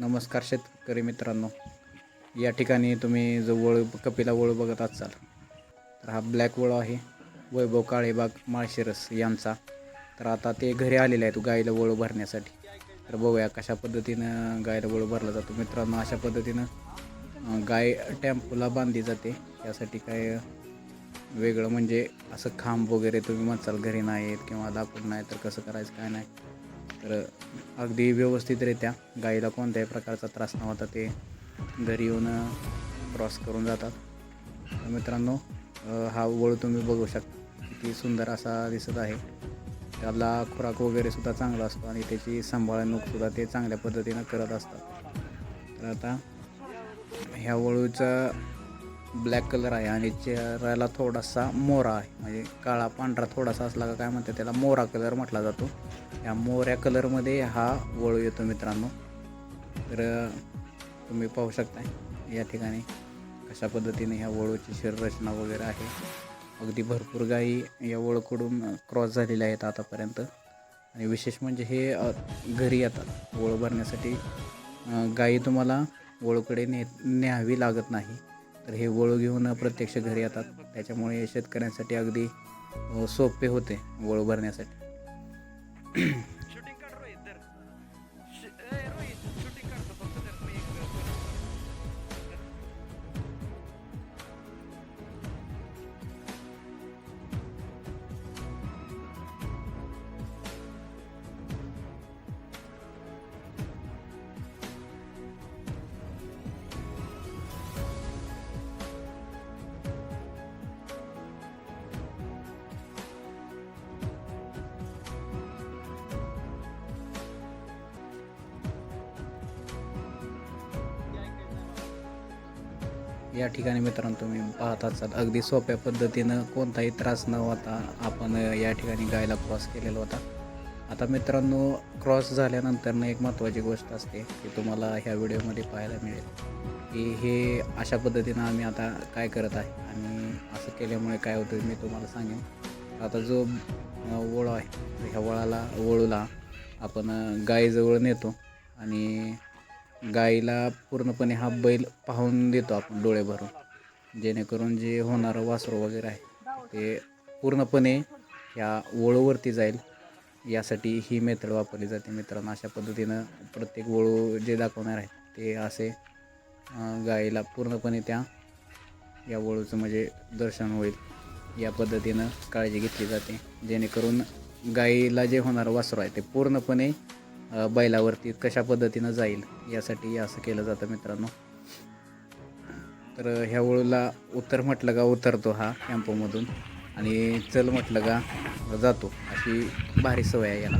नमस्कार शेतकरी मित्रांनो. या ठिकाणी तुम्ही जो वळ कपिला वळू बघत असाल तर हा ब्लॅक वळू आहे. वैभव काळेबाग माळशिरस यांचा. तर आता ते घरी आलेले आहेत गाईला वळू भरण्यासाठी. तर बघूया कशा पद्धतीनं गायीला वळू भरला जातो. मित्रांनो अशा पद्धतीनं गाय टेम्पोला बांधली जाते. यासाठी काय वेगळं म्हणजे असं खांब वगैरे तुम्ही म्हणसाल घरी नाही आहेत किंवा लाकूड नाही तर कसं करायचं काय नाही. तर अगदी व्यवस्थितरित्या गाईला कोणत्याही प्रकारचा त्रास न होता ते घरी येऊन क्रॉस करून जातात. मित्रांनो हा वळू तुम्ही बघू शकता किती सुंदर असा दिसत आहे. त्याला खुराक वगैरे सुद्धा चांगला असतो आणि त्याची सांभाळणूकसुद्धा ते चांगल्या पद्धतीनं करत असतात. तर आता ह्या वळूचा ब्लॅक कलर आहे आणि चेहऱ्याला थोडासा मोरा आहे. म्हणजे काळा पांढरा थोडासा असला का काय म्हणतात त्याला मोरा कलर म्हटला जातो. या मोऱ्या कलरमध्ये हा वळू येतो मित्रांनो. तर तुम्ही पाहू शकता या ठिकाणी कशा पद्धतीने ह्या वळूची शरीररचना वगैरे आहे. अगदी भरपूर गायी या वळूकडून क्रॉस झालेल्या आहेत आतापर्यंत. आणि विशेष म्हणजे हे घरी येतात. वळू भरण्यासाठी गायी तुम्हाला वळूकडे ने न्यावी लागत नाही. तर हे वळू घेऊन प्रत्यक्ष घरी येतात. त्याच्यामुळे शेतकऱ्यांसाठी अगदी सोपे होते वळू भरण्यासाठी. या ठिकाणी मित्रांनो तुम्ही पाहत असाल अगदी सोप्या पद्धतीनं कोणताही त्रास न होता आपण या ठिकाणी गायला क्रॉस केलेला होता. आता मित्रांनो क्रॉस झाल्यानंतरनं एक महत्त्वाची गोष्ट असते की तुम्हाला ह्या व्हिडिओमध्ये पाहायला मिळेल की हे अशा पद्धतीनं आम्ही आता काय करत आहे आणि असं केल्यामुळे काय होतं मी तुम्हाला सांगेन. आता जो अं, वळ आहे ह्या वळाला वळूला आपण गायीजवळ नेतो आणि गाईला पूर्णपणे हा बैल पाहून देतो आपण डोळे भरून. जेणेकरून जे होणारं वासरू वगैरे आहे ते पूर्णपणे ह्या वळूवरती जाईल. यासाठी ही मेथड वापरली जाते. मित्रांनो अशा पद्धतीनं प्रत्येक वळू जे दाखवणार आहे ते असे गाईला पूर्णपणे त्या या वळूचं म्हणजे दर्शन होईल. या पद्धतीनं काळजी घेतली जाते. जेणेकरून गाईला जे होणारं वासरू आहे ते पूर्णपणे बैलावरती कशा पद्धतीनं जाईल यासाठी असं केलं जातं मित्रांनो. तर ह्या वळूला उतर म्हटलं का उतरतो हा कॅम्पोमधून आणि चल म्हटलं का जातो अशी भारी सवय आहे याला.